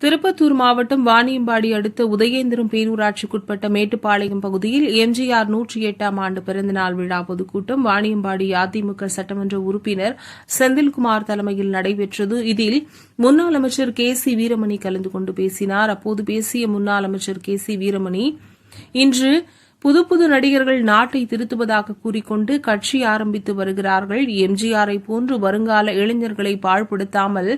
திருப்பத்தூர் மாவட்டம் வாணியம்பாடி அடுத்த உதயேந்திரம் பேரூராட்சிக்குட்பட்ட மேட்டுப்பாளையம் பகுதியில் எம்ஜிஆர் நூற்றி எட்டாம் ஆண்டு பிறந்தநாள் விழா பொதுக்கூட்டம் வாணியம்பாடி அதிமுக சட்டமன்ற உறுப்பினர் செந்தில்குமார் தலைமையில் நடைபெற்றது. இதில் முன்னாள் அமைச்சர் கே சி வீரமணி கலந்து கொண்டு பேசினார். அப்போது பேசிய முன்னாள் அமைச்சர் கே சி வீரமணி இன்று புது புது நடிகர்கள் நாட்டை திருத்துவதாக கூறிக்கொண்டு கட்சி ஆரம்பித்து வருகிறார்கள். எம்ஜிஆரை போன்று வருங்கால இளைஞர்களை பாழ்படுத்தாமல்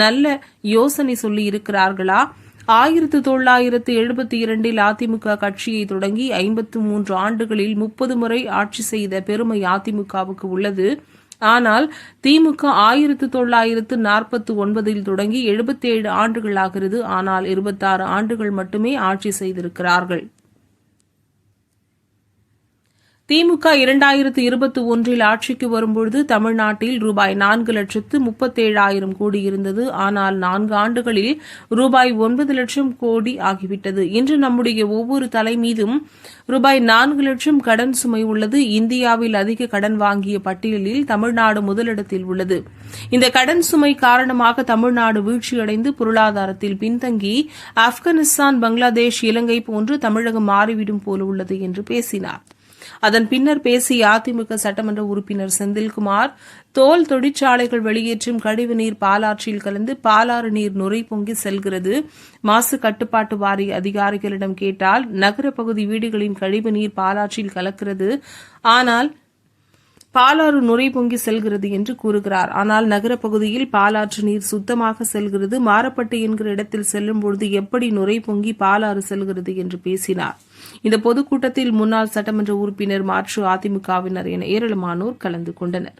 நல்ல யோசனை சொல்லி இருக்கிறார்களா? ஆயிரத்து தொள்ளாயிரத்து எழுபத்தி இரண்டில் அதிமுக கட்சியை தொடங்கி ஐம்பத்து மூன்று ஆண்டுகளில் முப்பது முறை ஆட்சி செய்த பெருமை அதிமுகவுக்கு உள்ளது. ஆனால் திமுக ஆயிரத்து தொள்ளாயிரத்து நாற்பத்தி ஒன்பதில் தொடங்கி எழுபத்தேழு ஆண்டுகளாகிறது. ஆனால் இருபத்தாறு ஆண்டுகள் மட்டுமே ஆட்சி செய்திருக்கிறார்கள். திமுக இரண்டாயிரத்து இருபத்தி ஒன்றில் ஆட்சிக்கு வரும்பொழுது தமிழ்நாட்டில் ரூபாய் நான்கு லட்சத்து முப்பத்தேழாயிரம் கோடி இருந்தது. ஆனால் நான்கு ஆண்டுகளில் ரூபாய் ஒன்பது லட்சம் கோடி ஆகிவிட்டது. இன்று நம்முடைய ஒவ்வொரு தலை மீதும் ரூபாய் நான்கு லட்சம் கடன் சுமை உள்ளது. இந்தியாவில் அதிக கடன் வாங்கிய பட்டியலில் தமிழ்நாடு முதலிடத்தில் உள்ளது. இந்த கடன் சுமை காரணமாக தமிழ்நாடு வீழ்ச்சியடைந்து பொருளாதாரத்தில் பின்தங்கி ஆப்கானிஸ்தான் பங்களாதேஷ் இலங்கை போன்று தமிழகம் மாறிவிடும் போல உள்ளது என்று பேசினார். அதன் பின்னர் பேசிய அதிமுக சட்டமன்ற உறுப்பினர் செந்தில்குமார் தோல் தொழிற்சாலைகள் வெளியேற்றும் கழிவுநீர் பாலாற்றில் கலந்து பாலாறு நீர் நுரை பொங்கி செல்கிறது. மாசு கட்டுப்பாட்டு வாரிய அதிகாரிகளிடம் கேட்டால் நகர பகுதி வீடுகளின் கழிவுநீர் பாலாற்றில் கலக்கிறது. ஆனால் பாலாறு நுரை பொங்கி செல்கிறது என்று கூறுகிறார். ஆனால் நகரப்பகுதியில் பாலாற்று நீர் சுத்தமாக செல்கிறது. மாரப்பட்டு என்கிற இடத்தில் செல்லும் பொழுது எப்படி நுரை பொங்கி பாலாறு செல்கிறது என்று பேசினார். இந்த பொதுக்கூட்டத்தில் முன்னாள் சட்டமன்ற உறுப்பினர் மாற்று அதிமுகவினர் என ஏராளமானோர் கலந்து கொண்டனர்.